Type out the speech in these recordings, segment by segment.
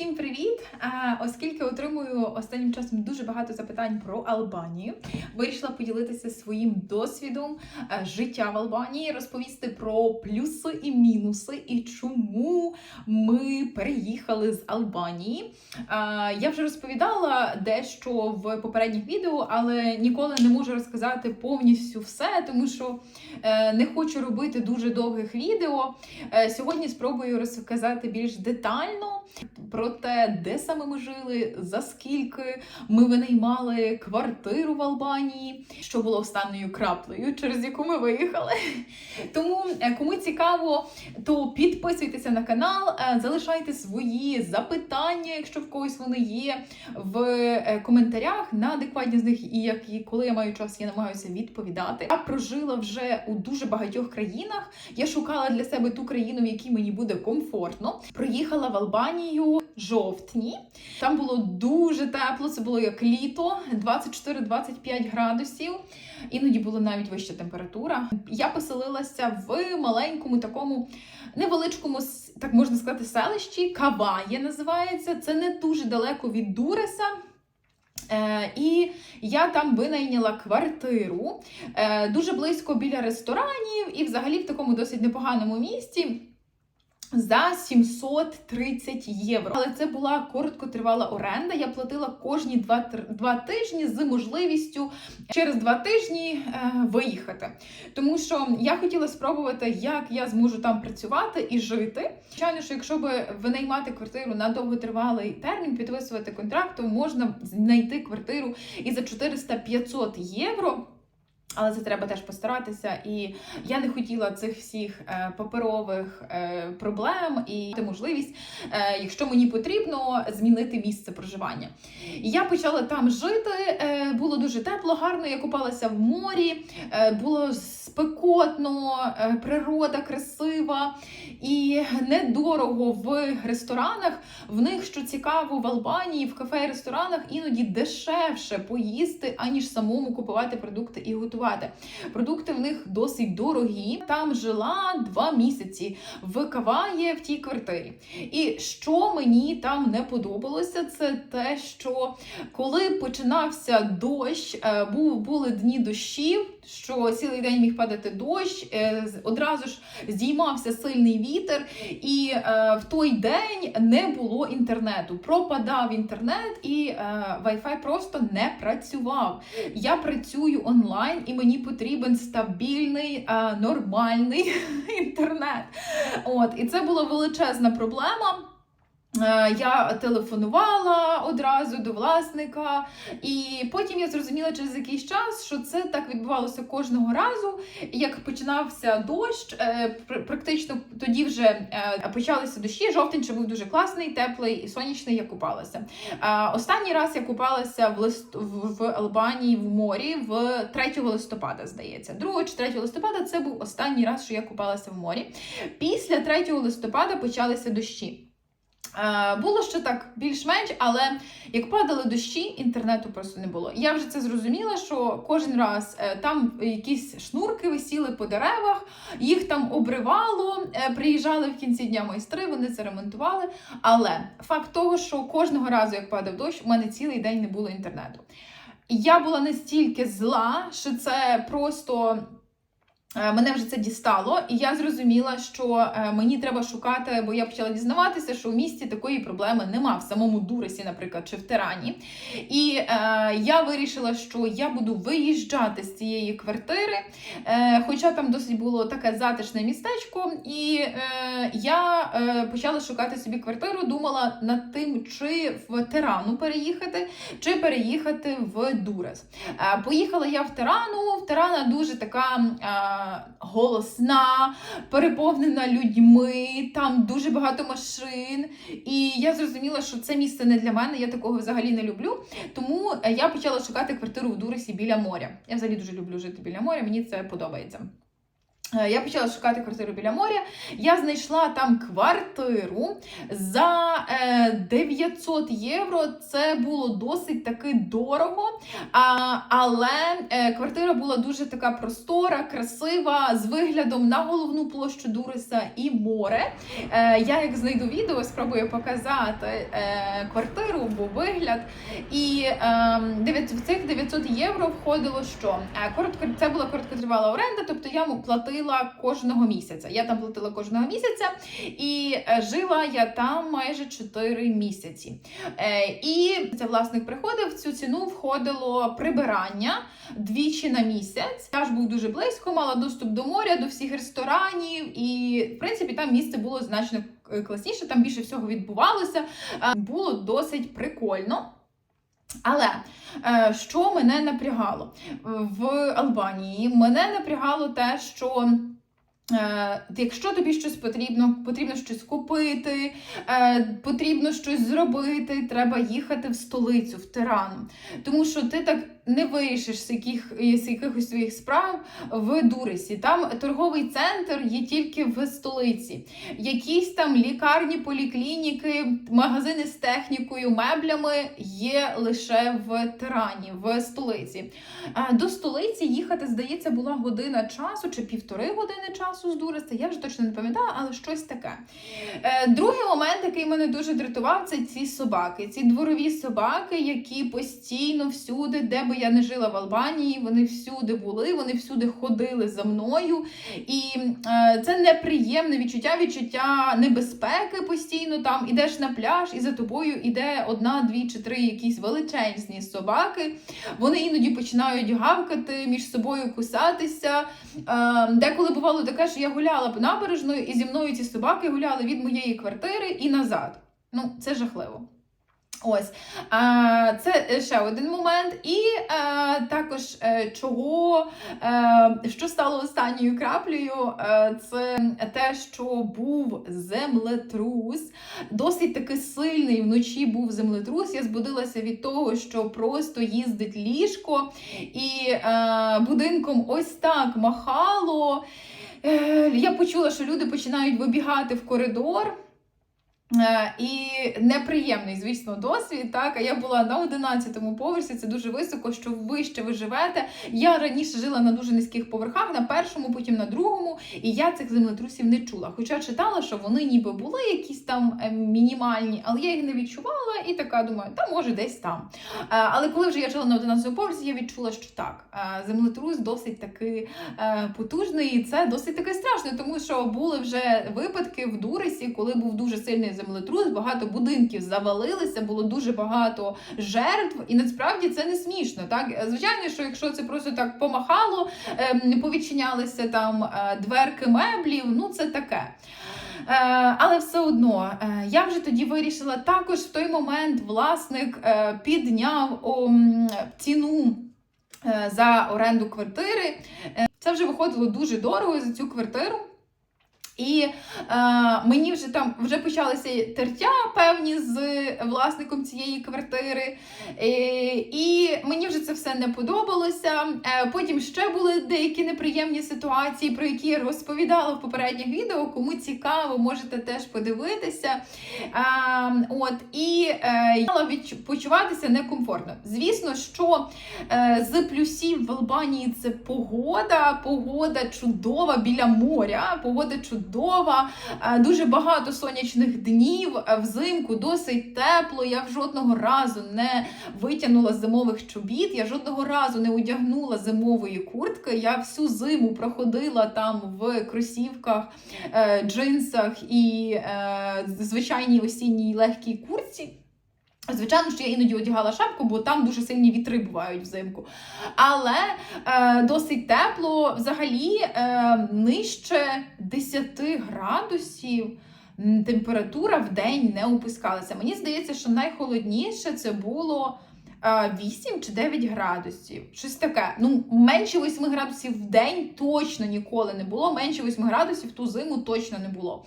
Всім привіт! Оскільки отримую останнім часом дуже багато запитань про Албанію, вирішила поділитися своїм досвідом життя в Албанії, розповісти про плюси і мінуси, і чому ми переїхали з Албанії. Я вже розповідала дещо в попередніх відео, але ніколи не можу розказати повністю все, тому що е, не хочу робити дуже довгих відео. Е, Сьогодні спробую розказати більш детально про те, де саме ми жили, за скільки ми винаймали квартиру в Албанії, що було останньою краплею, через яку ми виїхали. Тому, е, кому цікаво, то підписуйтеся на канал, е, залишайте свої запитання, якщо в когось вони є, в е, коментарях на адекватні з них, і як і коли я маю час, я намагаюся відповідати. Я прожила вже у дуже багатьох країнах. Я шукала для себе ту країну, в якій мені буде комфортно. Проїхала в Албанію жовтні. Там було дуже тепло, це було як літо, 24-25 градусів. Іноді була навіть вища температура. Я поселилася в маленькому такому невеличкому, так можна сказати, селищі. Каває називається. Це не дуже далеко від Дуреса. Е, і я там винайняла квартиру е, дуже близько біля ресторанів, і взагалі в такому досить непоганому місті. За 730 євро. Але це була короткотривала оренда. Я платила кожні два, тр- два тижні з можливістю через два тижні е, виїхати. Тому що я хотіла спробувати, як я зможу там працювати і жити. Звичайно, що якщо би винаймати квартиру на довготривалий термін, підписувати контракт, то можна знайти квартиру і за 400-500 євро. Але це треба теж постаратися, і я не хотіла цих всіх е, паперових е, проблем і можливість, е, якщо мені потрібно, змінити місце проживання. Я почала там жити. Було дуже тепло, гарно. Я купалася в морі, було спекотно, природа красива і недорого в ресторанах. В них що цікаво в Албанії, в кафе і ресторанах іноді дешевше поїсти, аніж самому купувати продукти і готувати. Продукти в них досить дорогі. Там жила два місяці в Каває в тій квартирі. І що мені там не подобалося, це те, що коли починався дощ, е, були дні дощів, що цілий день міг падати дощ, е, одразу ж здіймався сильний вітер, і е, в той день не було інтернету. Пропадав інтернет, і е, Wi-Fi просто не працював. Я працюю онлайн, і мені потрібен стабільний, нормальний інтернет. От, і це була величезна проблема. Е, Я телефонувала одразу до власника, і потім я зрозуміла через якийсь час, що це так відбувалося кожного разу. Як починався дощ, е, практично тоді вже е, почалися дощі. Жовтень ще був дуже класний, теплий і сонячний. Я купалася. Останній раз я купалася в лист в Албанії в морі в 3 листопада, здається. 2 чи 3 листопада це був останній раз, що я купалася в морі. Після 3 листопада почалися дощі. Е, Було ще так більш-менш, але як падали дощі, інтернету просто не було. Я вже це зрозуміла, що кожен раз е, там якісь шнурки висіли по деревах, їх там обривало, е, приїжджали в кінці дня майстри, вони це ремонтували. Але факт того, що кожного разу, як падав дощ, у мене цілий день не було інтернету. Я була настільки зла, що це просто. Е, Мене вже це дістало, і я зрозуміла, що е, мені треба шукати, бо я почала дізнаватися, що в місті такої проблеми нема в самому Дуресі, наприклад, чи в Тирані. І е, я вирішила, що я буду виїжджати з цієї квартири, е, хоча там досить було таке затишне містечко, і е, я е, почала шукати собі квартиру, думала над тим, чи в Тирану переїхати, чи переїхати в Дурес. Е, Поїхала я в Тирану. В Тирана дуже така е, голосна, переповнена людьми, там дуже багато машин. І я зрозуміла, що це місце не для мене, я такого взагалі не люблю. Тому е, я почала шукати квартиру в Дуресі біля моря. Я взагалі дуже люблю жити біля моря, мені це подобається. Е, Я почала шукати квартиру біля моря. Я знайшла там квартиру за е, 900 євро. Це було досить таки дорого. Але е, квартира була дуже така простора, красива, з виглядом на головну площу Дуреса і море. Е, я як знайду відео, спробую показати е, квартиру, бо вигляд. І е, в цих 900 євро входило що? Е, коротко, це була короткотривала оренда, тобто я му- платила кожного місяця. Я там платила кожного місяця, і е, жила я там майже 4 місяці. Е, і це власник приходив. В цю ціну входило прибирання двічі на місяць. Я ж був дуже близько, мала доступ до моря, до всіх ресторанів, і в принципі там місце було значно е, класніше, там більше всього відбувалося. Було досить прикольно. Але е, що мене напрягало в Албанії? Мене напрягало те, що. Е, якщо тобі щось потрібно, потрібно щось купити, е, потрібно щось зробити, треба їхати в столицю, в Тирану. Тому що ти так не вирішиш з, яких, з якихось своїх справ в Дуресі. Там торговий центр є тільки в столиці. Якісь там лікарні, поліклініки, магазини з технікою, меблями є лише в Тирані, в столиці. До столиці їхати, здається, була година часу чи півтори години часу з Дуреса. Я вже точно не пам'ятаю, але щось таке. Е, Другий момент, який мене дуже дратував, це ці собаки. Ці дворові собаки, які постійно всюди, де би я не жила в Албанії, вони всюди були, вони всюди ходили за мною. І е, це неприємне відчуття, відчуття небезпеки постійно. Там ідеш на пляж, і за тобою іде одна, дві чи три якісь величезні собаки. Вони іноді починають гавкати, між собою кусатися. Е, Деколи бувало таке, що я гуляла по набережною, і зі мною ці собаки гуляли від моєї квартири і назад. Ну, це жахливо. Ось це ще один момент. І е, також е, чого, е, що стало останньою краплею, е, це те, що був землетрус. Досить таки сильний вночі був землетрус. Я збудилася від того, що просто їздить ліжко, і е, будинком ось так махало. Е, Я почула, що люди починають вибігати в коридор. Е, І неприємний, звісно, досвід. Так, а я була на 11-му поверсі. Це дуже високо. Що вище ви живете. Я раніше жила на дуже низьких поверхах, на першому, потім на другому, і я цих землетрусів не чула. Хоча читала, що вони ніби були якісь там е, мінімальні, але я їх не відчувала і така думаю, та може десь там. Е, Але коли вже я жила на 11-му поверсі, я відчула, що так, землетрус досить таки потужний, і це досить таки страшно, тому що були вже випадки в Дуресі, коли був дуже сильний землетрус, багато будинків завалилися, було дуже багато жертв, і насправді це не смішно. Так, звичайно, що якщо це просто так помахало, ем, повідчинялися там е, дверки меблів, ну це таке. Е, але все одно е, я вже тоді вирішила також в той момент власник підняв ціну за оренду квартири. Це вже виходило дуже дорого за цю квартиру. І е, мені вже там вже почалися тертя певні з власником цієї квартири. Е, і мені вже це все не подобалося. Е, потім ще були деякі неприємні ситуації, про які я розповідала в попередніх відео. Кому цікаво, можете теж подивитися. Е, от, і е, я відчу- почуватися некомфортно. Звісно, що е, з плюсів в Албанії це погода, погода чудова біля моря, погода чудова, е, дуже багато сонячних днів, е, взимку досить тепло. Я жодного разу не витягнула зимових чобіт, я жодного разу не одягнула зимової куртки. Я всю зиму проходила там в кросівках, е, джинсах і звичайній осінній легкій куртці. Звичайно, що я іноді одягала шапку, бо там дуже сильні вітри бувають взимку. Але е, досить тепло, взагалі е, нижче 10 градусів температура в день не опускалася. Мені здається, що найхолодніше це було. е, 8 чи 9 градусів. Щось таке. Ну, менше 8 градусів в день точно ніколи не було. Менше 8 градусів ту зиму точно не було.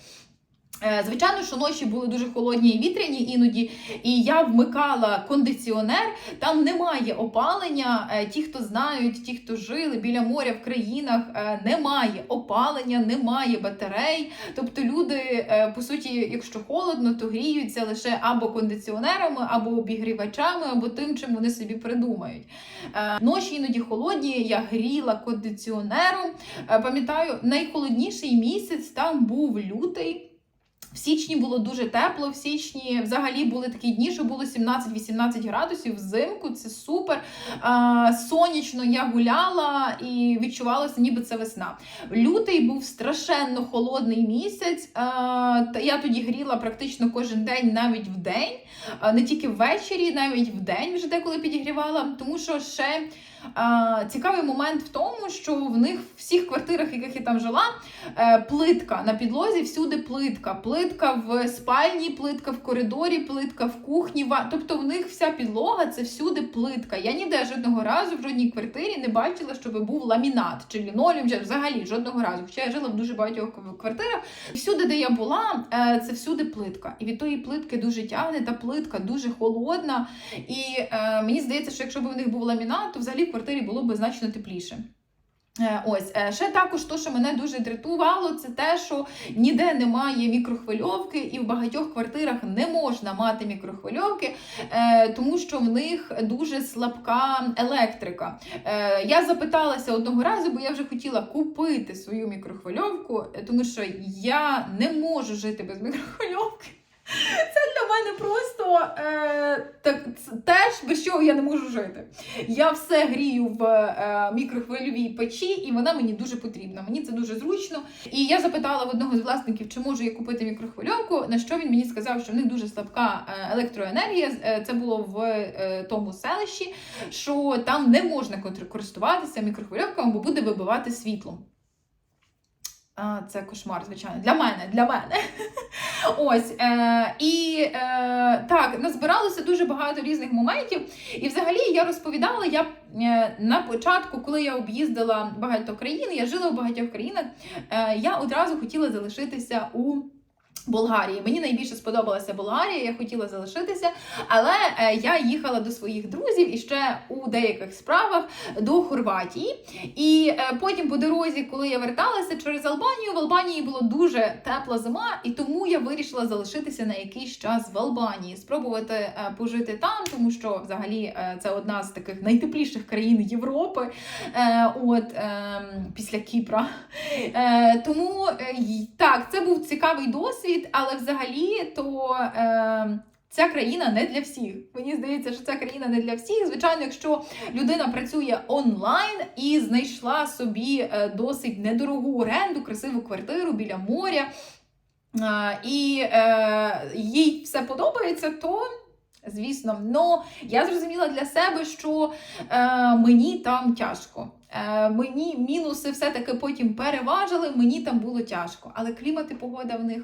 Е, Звичайно, що ночі були дуже холодні і вітряні іноді, і я вмикала кондиціонер. Там немає опалення. Е, Ті, хто знають, ті, хто жили біля моря в країнах, е, немає опалення, немає батарей. Тобто люди, по суті, якщо холодно, то гріються лише або кондиціонерами, або обігрівачами, або тим, чим вони собі придумають. Ночі іноді холодні, я гріла кондиціонером. Пам'ятаю, найхолодніший місяць там був лютий. В січні було дуже тепло. В січні взагалі були такі дні, що було 17-18 градусів взимку. Це супер. Сонячно я гуляла і відчувалося, ніби це весна. Лютий був страшенно холодний місяць. Я тоді гріла практично кожен день, навіть в день, не тільки ввечері, навіть в день вже деколи підігрівала, тому що ще. Цікавий момент в тому, що в них в всіх квартирах, в яких я там жила, е, плитка на підлозі, всюди плитка. Плитка в спальні, плитка в коридорі, плитка в кухні. Тобто в них вся підлога це всюди плитка. Я ніде жодного разу в жодній квартирі не бачила, щоб був ламінат чи лінолеум, взагалі жодного разу. Хоча я жила в дуже багатьох квартирах. Всюди, де я була, е, це всюди плитка. І від тої плитки дуже тягне, та плитка дуже холодна. І е, мені здається, що якщо б в них був ламінат, то взагалі в квартирі було б значно тепліше. Е, Ось е, ще також то, що мене дуже дратувало, це те, що ніде немає мікрохвильовки, і в багатьох квартирах не можна мати мікрохвильовки, е, тому що в них дуже слабка електрика. Я запиталася одного разу, бо я вже хотіла купити свою мікрохвильовку, тому що я не можу жити без мікрохвильовки. Мене просто е, так, теж без чого я не можу жити. Я все грію в е, мікрохвильовій печі, і вона мені дуже потрібна. Мені це дуже зручно. І я запитала в одного з власників, чи можу я купити мікрохвильовку. На що він мені сказав, що в них дуже слабка е, електроенергія. Е, Це було в е, тому селищі, що там не можна користуватися мікрохвильовками, бо буде вибивати світло. А, це кошмар, звичайно. Для мене, для мене. Ось. Е, і е, так, назбиралося дуже багато різних моментів. І взагалі я розповідала, я е, на початку, коли я об'їздила багато країн, я жила в багатьох країнах, е, я одразу хотіла залишитися у. Болгарії. Мені найбільше сподобалася Болгарія, я хотіла залишитися, але е, я їхала до своїх друзів і ще у деяких справах до Хорватії. І е, потім по дорозі, коли я верталася через Албанію, в Албанії було дуже тепла зима, і тому я вирішила залишитися на якийсь час в Албанії, спробувати е, пожити там, тому що взагалі це одна з таких найтепліших країн Європи. От е, після Кіпра. Тому так, це був цікавий досвід, але взагалі то. Е, Ця країна не для всіх. Мені здається, що ця країна не для всіх. Звичайно, якщо людина працює онлайн і знайшла собі е, досить недорогу оренду, красиву квартиру біля моря, е, і е, їй все подобається, то. Звісно, но я зрозуміла для себе, що е, мені там тяжко. Е, мені мінуси все-таки потім переважили, мені там було тяжко. Але клімат і погода в них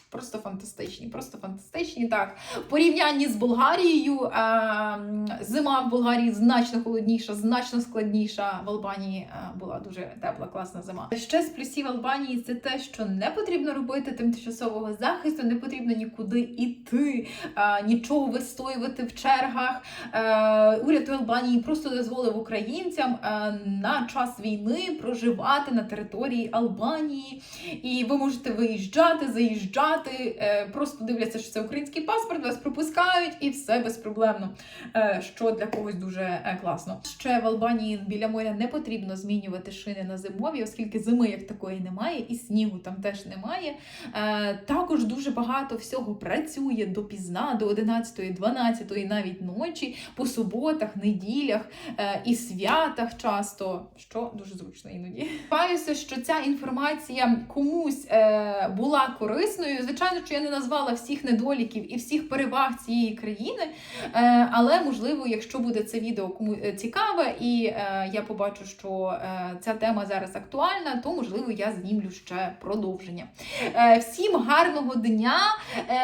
просто фантастичні, просто фантастичні. Так, порівнянні з Болгарією, е, зима в Болгарії значно холодніша, значно складніша. В Албанії е, була дуже тепла, класна зима. Ще з плюсів Албанії це те, що не потрібно робити тимчасового захисту, не потрібно нікуди йти, е, нічого вистоювати в чергах. Уряд Албанії просто дозволив українцям на час війни проживати на території Албанії, і ви можете виїжджати, заїжджати, е, просто дивляться, що це український паспорт, вас пропускають і все безпроблемно. Е, що для когось дуже е, класно. Ще в Албанії біля моря не потрібно змінювати шини на зимові, оскільки зими як такої немає, і снігу там теж немає. Також дуже багато всього працює допізна, до 11, 12, навіть ночі, по суботах, неділях і святах часто, що дуже зручно іноді. Сподіваюся, що ця інформація комусь була корисною. Звичайно, що я не назвала всіх недоліків і всіх переваг цієї країни, е, але можливо, якщо буде це відео кому е, цікаве, і е, я побачу, що ця тема зараз актуальна, то можливо я знімлю ще продовження. Всім гарного дня!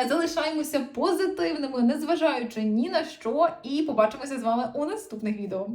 Залишаємося позитивними, незважаючи ні на що, і побачимося з вами у наступних відео.